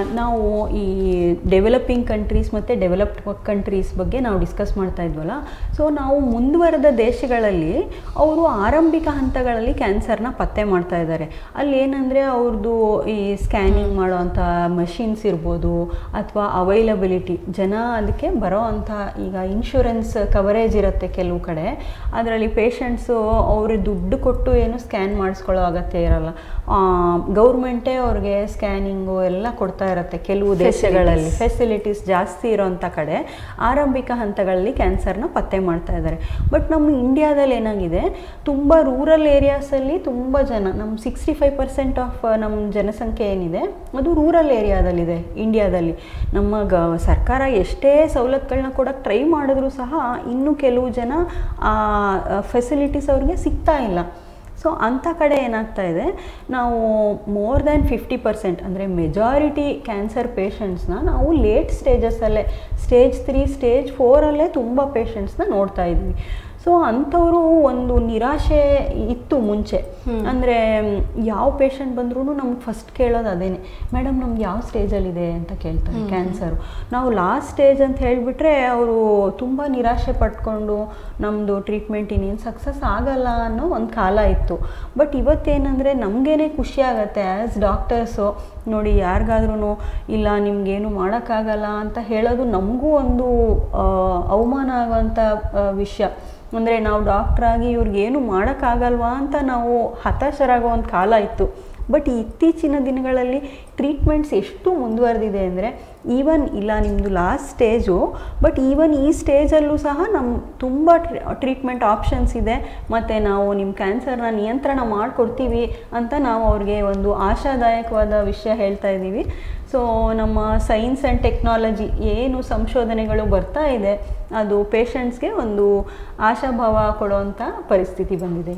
ನಾವು ಈ developing countries ಮತ್ತು ಡೆವಲಪ್ಡ್ ಕಂಟ್ರೀಸ್ ಬಗ್ಗೆ ನಾವು ಡಿಸ್ಕಸ್ ಮಾಡ್ತಾ ಇದ್ವಲ್ಲ? ಸೊ ನಾವು ಮುಂದುವರೆದ ದೇಶಗಳಲ್ಲಿ ಅವರು ಆರಂಭಿಕ ಹಂತಗಳಲ್ಲಿ ಕ್ಯಾನ್ಸರ್ನ ಪತ್ತೆ ಮಾಡ್ತಾ ಇದ್ದಾರೆ. ಅಲ್ಲಿ ಏನಂದರೆ ಅವ್ರದ್ದು ಈ ಸ್ಕ್ಯಾನಿಂಗ್ ಮಾಡೋವಂಥ ಮಷಿನ್ಸ್ ಇರ್ಬೋದು, ಅಥವಾ ಅವೈಲಬಿಲಿಟಿ ಜನ ಅದಕ್ಕೆ ಬರೋ ಅಂಥ ಈಗ ಇನ್ಶೂರೆನ್ಸ್ ಕವರೇಜ್ ಇರುತ್ತೆ ಕೆಲವು ಕಡೆ. ಅದರಲ್ಲಿ ಪೇಷಂಟ್ಸು ಅವ್ರಿಗೆ ದುಡ್ಡು ಕೊಟ್ಟು ಏನು ಸ್ಕ್ಯಾನ್ ಮಾಡಿಸ್ಕೊಳ್ಳೋ ಅಗತ್ಯ ಇರಲ್ಲ. ಗೌರ್ಮೆಂಟೇ ಅವ್ರಿಗೆ ಸ್ಕ್ಯಾನಿಂಗು ಎಲ್ಲ ಕೊಡ್ತಾ ಇರುತ್ತೆ ಕೆಲವು ದೇಶಗಳಲ್ಲಿ. ಫೆಸಿಲಿಟೀಸ್ ಜಾಸ್ತಿ ಇರೋಂಥ ಕಡೆ ಆರಂಭಿಕ ಹಂತಗಳಲ್ಲಿ ಕ್ಯಾನ್ಸರ್ನ ಪತ್ತೆ ಮಾಡ್ತಾ ಇದ್ದಾರೆ ಬಟ್ ನಮ್ಮ ಇಂಡಿಯಾದಲ್ಲಿ ಏನಾಗಿದೆ? ತುಂಬ ರೂರಲ್ ಏರಿಯಾಸಲ್ಲಿ ತುಂಬ ಜನ ನಮ್ಮ ಸಿಕ್ಸ್ಟಿ ಫೈವ್ ಪರ್ಸೆಂಟ್ ಆಫ್ ನಮ್ಮ ಜನಸಂಖ್ಯೆ ಏನಿದೆ? ಅದು ರೂರಲ್ ಏರಿಯಾದಲ್ಲಿದೆ ಇಂಡಿಯಾದಲ್ಲಿ ನಮ್ಮ ಗ ಸರ್ಕಾರ ಎಷ್ಟೇ ಸವಲತ್ತುಗಳನ್ನ ಕೊಡೋಕ್ಕೆ ಟ್ರೈ ಮಾಡಿದ್ರೂ ಸಹ ಇನ್ನೂ ಕೆಲವು ಜನ ಆ ಫೆಸಿಲಿಟೀಸ್ ಅವ್ರಿಗೆ ಸಿಗ್ತಾ ಇಲ್ಲ. ಸೊ ಅಂಥ ಕಡೆ ಏನಾಗ್ತಾ ಇದೆ, ನಾವು ಮೋರ್ ದ್ಯಾನ್ ಫಿಫ್ಟಿ ಪರ್ಸೆಂಟ್ ಅಂದರೆ ಮೆಜಾರಿಟಿ ಕ್ಯಾನ್ಸರ್ ಪೇಷಂಟ್ಸ್ನ ನಾವು ಲೇಟ್ ಸ್ಟೇಜಸ್ಸಲ್ಲೇ ಸ್ಟೇಜ್ ತ್ರೀ ಸ್ಟೇಜ್ ಫೋರಲ್ಲೇ ತುಂಬ ಪೇಷಂಟ್ಸ್ನ ನೋಡ್ತಾ ಇದ್ವಿ. ಸೊ ಅಂಥವರು ಒಂದು ನಿರಾಶೆ ಇತ್ತು ಮುಂಚೆ. ಅಂದರೆ ಯಾವ ಪೇಷಂಟ್ ಬಂದ್ರೂ ನಮ್ಗೆ ಫಸ್ಟ್ ಕೇಳೋದು ಅದೇನೆ. ಮೇಡಮ್ ನಮ್ಗೆ ಯಾವ ಸ್ಟೇಜಲ್ಲಿದೆ ಅಂತ ಕೇಳ್ತಾರೆ ಕ್ಯಾನ್ಸರು ನಾವು ಲಾಸ್ಟ್ ಸ್ಟೇಜ್ ಅಂತ ಹೇಳಿಬಿಟ್ರೆ ಅವರು ತುಂಬ ನಿರಾಶೆ ಪಟ್ಕೊಂಡು ನಮ್ಮದು ಟ್ರೀಟ್ಮೆಂಟ್ ಇನ್ನೇನು ಸಕ್ಸಸ್ ಆಗಲ್ಲ ಅನ್ನೋ ಒಂದು ಕಾಲ ಇತ್ತು. ಬಟ್ ಇವತ್ತೇನಂದರೆ ನಮಗೇನೆ ಖುಷಿ ಆಗುತ್ತೆ. ಆ್ಯಸ್ ಡಾಕ್ಟರ್ಸು ನೋಡಿ ಯಾರಿಗಾದ್ರೂ ಇಲ್ಲ ನಿಮಗೇನು ಮಾಡೋಕ್ಕಾಗಲ್ಲ ಅಂತ ಹೇಳೋದು ನಮಗೂ ಒಂದು ಅವಮಾನ ಆಗುವಂಥ ವಿಷಯ. ಅಂದರೆ ನಾವು ಡಾಕ್ಟ್ರಾಗಿ ಇವ್ರಿಗೇನು ಮಾಡೋಕ್ಕಾಗಲ್ವಾ ಅಂತ ನಾವು ಹತಾಶರಾಗೋ ಒಂದು ಕಾಲ ಇತ್ತು. ಬಟ್ ಇತ್ತೀಚಿನ ದಿನಗಳಲ್ಲಿ ಟ್ರೀಟ್ಮೆಂಟ್ಸ್ ಎಷ್ಟು ಮುಂದುವರೆದಿದೆ ಅಂದರೆ ಈವನ್ ಇಲ್ಲ ನಿಮ್ಮದು ಲಾಸ್ಟ್ ಸ್ಟೇಜು ಬಟ್ ಈವನ್ ಈ ಸ್ಟೇಜಲ್ಲೂ ಸಹ ನಮ್ಮ ತುಂಬ ಟ್ರೀಟ್ಮೆಂಟ್ ಆಪ್ಷನ್ಸ್ ಇದೆ. ಮತ್ತು ನಾವು ನಿಮ್ಮ ಕ್ಯಾನ್ಸರ್ನ ನಿಯಂತ್ರಣ ಮಾಡಿಕೊಡ್ತೀವಿ ಅಂತ ನಾವು ಅವ್ರಿಗೆ ಒಂದು ಆಶಾದಾಯಕವಾದ ವಿಷಯ ಹೇಳ್ತಾ ಇದ್ದೀವಿ. ಸೊ ನಮ್ಮ ಸೈನ್ಸ್ ಆ್ಯಂಡ್ ಟೆಕ್ನಾಲಜಿ ಏನು ಸಂಶೋಧನೆಗಳು ಬರ್ತಾ ಇದೆ, ಅದು ಪೇಷಂಟ್ಸ್ಗೆ ಒಂದು ಆಶಾಭಾವ ಕೊಡುವಂಥ ಪರಿಸ್ಥಿತಿ ಬಂದಿದೆ